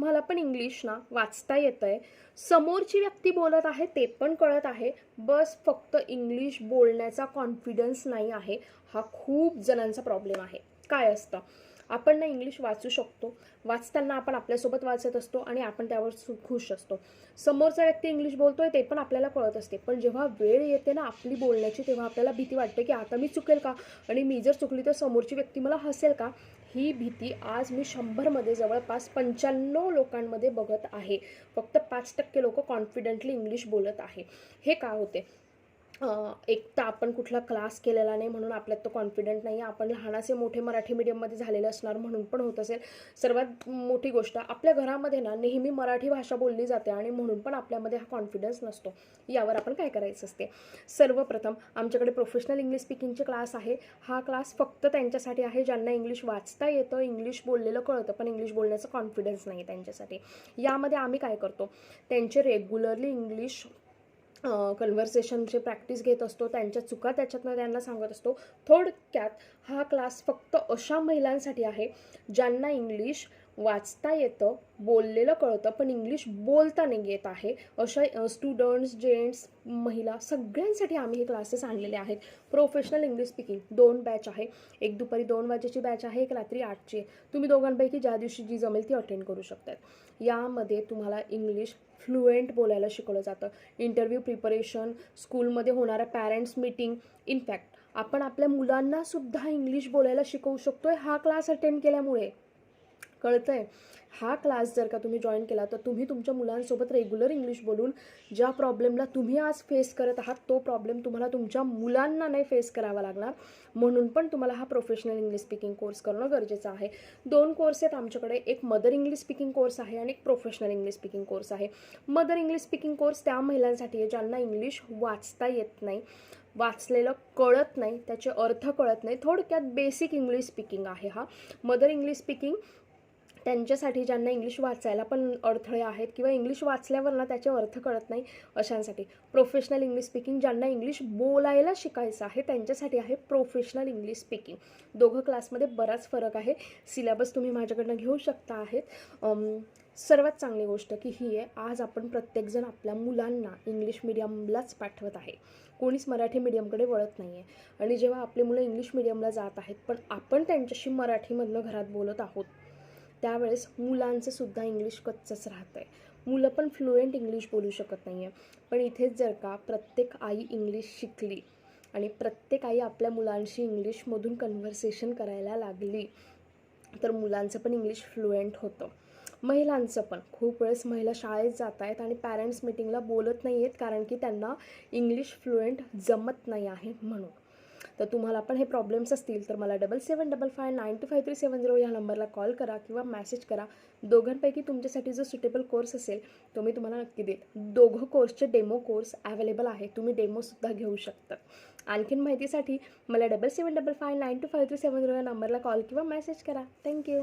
तुम्हाला पण इंग्लिश ना वाचता येतं आहे समोरची व्यक्ती बोलत आहे ते पण कळत आहे. बस फक्त इंग्लिश बोलण्याचा कॉन्फिडन्स नाही आहे. हा खूप जणांचा प्रॉब्लेम आहे. काय असतं? आपण ना इंग्लिश वाचू शकतो. वाचताना आपण आपल्यासोबत वाचत असतो आणि आपण त्यावर सु- खुश असतो. समोरचा व्यक्ती इंग्लिश बोलतोय ते पण आपल्याला कळत असते. पण जेव्हा वेळ येते ना आपली बोलण्याची तेव्हा आपल्याला भीती वाटते की आता मी चुकेल का? आणि मी जर चुकली तर समोरची व्यक्ती मला हसेल का? ही भीती आज मी शंभरमध्ये जवळपास पंच्याण्णव लोकांमध्ये बघत आहे. फक्त पाच टक्के लोक कॉन्फिडेंटली इंग्लिश बोलत आहे. हे का होते? एक तर आपण कुठला क्लास केलेला नाही म्हणून आपल्यात तो कॉन्फिडंट नाही आपण लहान असे मोठे मराठी मीडियममध्ये झालेले असणार म्हणून पण होत असेल. सर्वात मोठी गोष्ट आपल्या घरामध्ये ना नेहमी मराठी भाषा बोलली जाते आणि म्हणून पण आपल्यामध्ये हा कॉन्फिडन्स नसतो. यावर आपण काय करायचं असते? सर्वप्रथम आमच्याकडे प्रोफेशनल इंग्लिश स्पीकिंगचे क्लास आहे. हा क्लास फक्त त्यांच्यासाठी आहे. ज्यांना इंग्लिश वाचता येतं इंग्लिश बोललेलं कळतं पण इंग्लिश बोलण्याचा कॉन्फिडन्स नाही त्यांच्यासाठी. यामध्ये आम्ही काय करतो? त्यांचे रेग्युलरली इंग्लिश कन्व्हर्सेशनचे प्रॅक्टिस घेत असतो त्यांच्या चुका त्याच्यातनं त्यांना सांगत असतो. थोडक्यात हा क्लास फक्त अशा महिलांसाठी आहे ज्यांना इंग्लिश वाचता येतं बोललेलं कळतं पण इंग्लिश बोलता नाही येत आहे. अशा स्टुडंट्स जेंट्स महिला सगळ्यांसाठी आम्ही हे क्लासेस आणलेले आहेत. प्रोफेशनल इंग्लिश स्पीकिंग दोन बॅच आहे. एक दुपारी दोन वाजेची बॅच आहे एक रात्री आठची तुम्ही दोघांपैकी ज्या दिवशी जी जमेल ती अटेंड करू शकतात. यामध्ये तुम्हाला इंग्लिश फ्लुएंट बोलायला शिकवलं जातं. इंटरव्ह्यू प्रिपरेशन स्कूलमध्ये होणाऱ्या पॅरेंट्स मीटिंग इनफॅक्ट आपण आपल्या मुलांनासुद्धा इंग्लिश बोलायला शिकवू शकतो हा क्लास अटेंड केल्यामुळे. कळतं आहे हा क्लास जर का तुम्ही जॉईन केला तर तुम्ही तुमच्या मुलांसोबत रेग्युलर इंग्लिश बोलून ज्या प्रॉब्लेमला तुम्ही आज फेस करत आहात तो प्रॉब्लेम तुम्हाला तुमच्या मुलांना नाही फेस करावा लागणार. म्हणून पण तुम्हाला हा प्रोफेशनल इंग्लिश स्पीकिंग कोर्स करणं गरजेचं आहे. दोन कोर्स आहेत आमच्याकडे. एक मदर इंग्लिश स्पीकिंग कोर्स आहे आणि एक प्रोफेशनल इंग्लिश स्पीकिंग कोर्स आहे. मदर इंग्लिश स्पीकिंग कोर्स त्या महिलांसाठी आहे ज्यांना इंग्लिश वाचता येत नाही वाचलेलं कळत नाही त्याचे अर्थ कळत नाही. थोडक्यात बेसिक इंग्लिश स्पीकिंग आहे हा. मदर इंग्लिश स्पीकिंग त्यांच्यासाठी ज्यांना इंग्लिश वाचायला पण अडथळे आहेत किंवा इंग्लिश वाचल्यावर ना त्याचे अर्थ कळत नाही अशांसाठी. प्रोफेशनल इंग्लिश स्पीकिंग ज्यांना इंग्लिश बोलायला शिकायचं आहे त्यांच्यासाठी आहे प्रोफेशनल इंग्लिश स्पीकिंग दोघं क्लासमध्ये बराच फरक आहे. सिलेबस तुम्ही माझ्याकडनं घेऊ शकता आहेत. सर्वात चांगली गोष्ट की ही आहे आज आपण प्रत्येकजण आपल्या मुलांना इंग्लिश मिडियमलाच पाठवत आहे. कोणीच मराठी मिडियमकडे वळत नाही आहे आणि जेव्हा आपली मुलं इंग्लिश मिडियमला जात आहेत पण आपण त्यांच्याशी मराठीमधनं घरात बोलत आहोत त्यावेळेस मुलांचं सुद्धा इंग्लिश कच्चंच राहतं आहे मुलं पण फ्लुएंट इंग्लिश बोलू शकत नाही आहे पण इथेच जर का प्रत्येक आई इंग्लिश शिकली आणि प्रत्येक आई आपल्या मुलांशी इंग्लिशमधून कन्व्हर्सेशन करायला लागली तर मुलांचं पण इंग्लिश फ्लुएंट होतं. महिलांचं पण. खूप वेळेस महिला शाळेत जात आहेत आणि पॅरेंट्स मिटिंगला बोलत नाही आहेत कारण की त्यांना इंग्लिश फ्लुएंट जमत नाही आहे म्हणून. तर तुम्हाला पण हे प्रॉब्लेम्स असतील तर मला double seven double five nine two five three seven zero या नंबरला कॉल करा किंवा मेसेज करा. दोघांपैकी तुमच्यासाठी जो सुटेबल कोर्स असेल तो मी तुम्हाला नक्की देईल दोघं कोर्सचे डेमो कोर्स अवेलेबल आहे तुम्ही डेमोसुद्धा घेऊ शकता. आणखीन माहितीसाठी मला double seven double five nine two five three seven zero या नंबरला कॉल किंवा मेसेज करा. थँक्यू